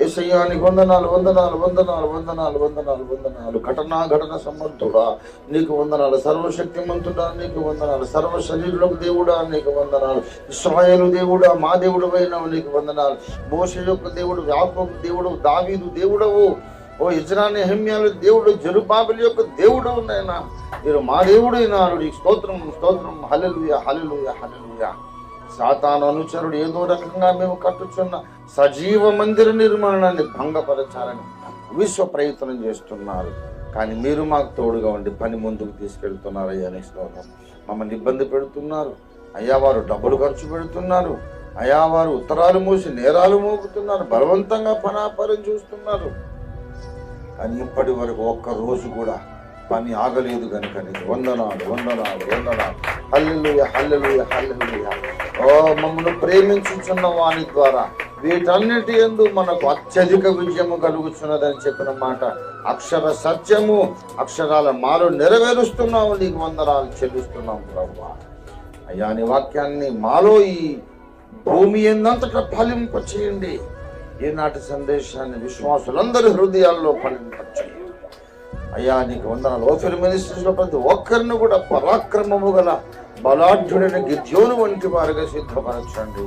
ఏసయ్యానికి వందనాలు వందనాలు వందనాలు వందనాలు వందనాలు వందనాలు. ఘటనా ఘటన సమర్థుడా నీకు వందనాలు సర్వశక్తిమంతుడా. నీకు వందనాలు సర్వ శరీరులకు దేవుడా. నీకు వందనాలు ఇస్రాయలు దేవుడా. మా దేవుడు అయినావు నీకు వందనాలు. మోస యొక్క దేవుడు వ్యాపక దేవుడు దావీదు దేవుడవు. ఓ ఇజ్రాని హెమ్యాలు దేవుడు జరుబాబుల యొక్క దేవుడు ఉన్నాయన మీరు మా దేవుడైనాడు నీకు స్తోత్రం స్తోత్రం. హలలుయ హలలుయ హల్లెలూయా. సాతాను అనుచరుడు ఏదో రకంగా మేము కట్టుచున్న సజీవ మందిర నిర్మాణాన్ని భంగపరచాలని విశ్వ ప్రయత్నం చేస్తున్నారు. కానీ మీరు మాకు తోడుగా ఉండి పని ముందుకు తీసుకెళ్తున్నారు అయ్యా నీ శ్లోకం. మమ్మల్ని ఇబ్బంది పెడుతున్నారు. అయ్యా వారు డబ్బులు ఖర్చు పెడుతున్నారు. అయ్యా వారు ఉత్తరాలు మూసి నేరాలు మోపుతున్నారు. బలవంతంగా పనాపరం చూస్తున్నారు. కానీ ఇప్పటి వరకు ఒక్క రోజు కూడా పని ఆగలేదు కనుక నీకు వందనాలు వందనాలు వందనాలు. హల్లెలూయ హల్లెలుయ హల్లెలుయ. మమ్మల్ని ప్రేమించుచున్న వాని ద్వారా వీటన్నిటి ఎందు మనకు అత్యధిక విజయము కలుగుతున్నదని చెప్పిన మాట. అక్షర సత్యము అక్షరాల మారు నెరవేరుస్తున్నాము నీకు వందనాలు చెల్లిస్తున్నాం ప్రభు అయ్యా నీ వాక్యాన్ని మాలో ఈ భూమి ఎందంతట ఫలింప చేయండి ఈనాటి సందేశాన్ని విశ్వాసులందరి హృదయాల్లో ఫలింపచేయండి. అయ్యా నీకు వందనాలు. ఓఫిల్ మినిస్ట్రీస్లో ప్రతి ఒక్కరిని కూడా పరాక్రమము గల బలాఢ్యుడైన గిద్యోను వంటి వారిగా సిద్ధపరచండి.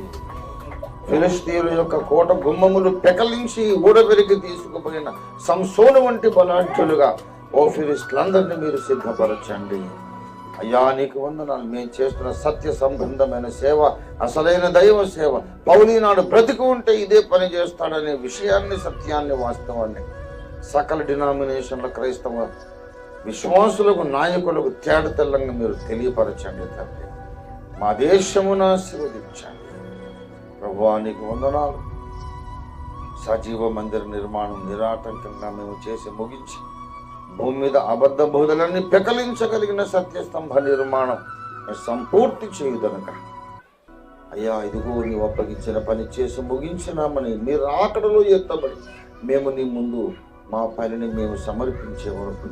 ఫిలిస్తీన్ల యొక్క కోట గుమ్మములు పెకలించి ఊడబెరిగి తీసుకుపోయిన సంసోను వంటి బలాఢ్యులుగా ఓ ఫిలిస్టులందరినీ మీరు సిద్ధపరచండి. అయ్యా నీకు వందనాలు. మేము చేస్తున్న సత్య సంబంధమైన సేవ అసలైన దైవ సేవ పౌలీనాడు బ్రతికి ఉంటే ఇదే పని చేస్తాడనే విషయాన్ని సత్యాన్ని వాస్తవాన్ని సకల డినామినేషన్ల క్రైస్తవ విశ్వాసులకు నాయకులకు తేడతెల్లంగా మీరు తెలియపరచండి తండ్రి. మా దేశమును ఆశీర్వదించండి. ప్రభువా నీకు వందనాలు. సజీవ మందిర నిర్మాణం నిరాటంకంగా మేము చేసి ముగించి భూమి మీద అబద్ధ బోధలన్నీ పెకలించగలిగిన సత్యస్తంభ నిర్మాణం సంపూర్తి చేయుదనక అయ్యా ఇదిగో నీవు అప్పగించిన పని చేసి ముగించినామని మీరు ఆకడలో ఎత్తబడి మేము నీ ముందు మా పనిని మేము సమర్పించే వరకు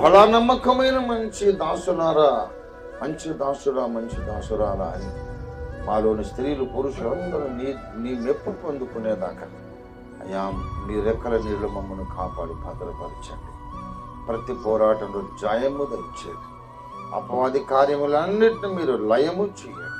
బలా నమ్మకమైన మంచి దాసులారా మంచి దాసురా మంచి దాసురాలా అని మాలోని స్త్రీలు పురుషులందరూ నీ నీ మెప్పు పొందుకునేదాకా అయ్యా మీ రెక్కల నీళ్ళు మమ్మల్ని కాపాడి భద్రపరచండి. ప్రతి పోరాటంలో జయము దయచేది అపవాది కార్యములన్నిటిని మీరు లయము చేయండి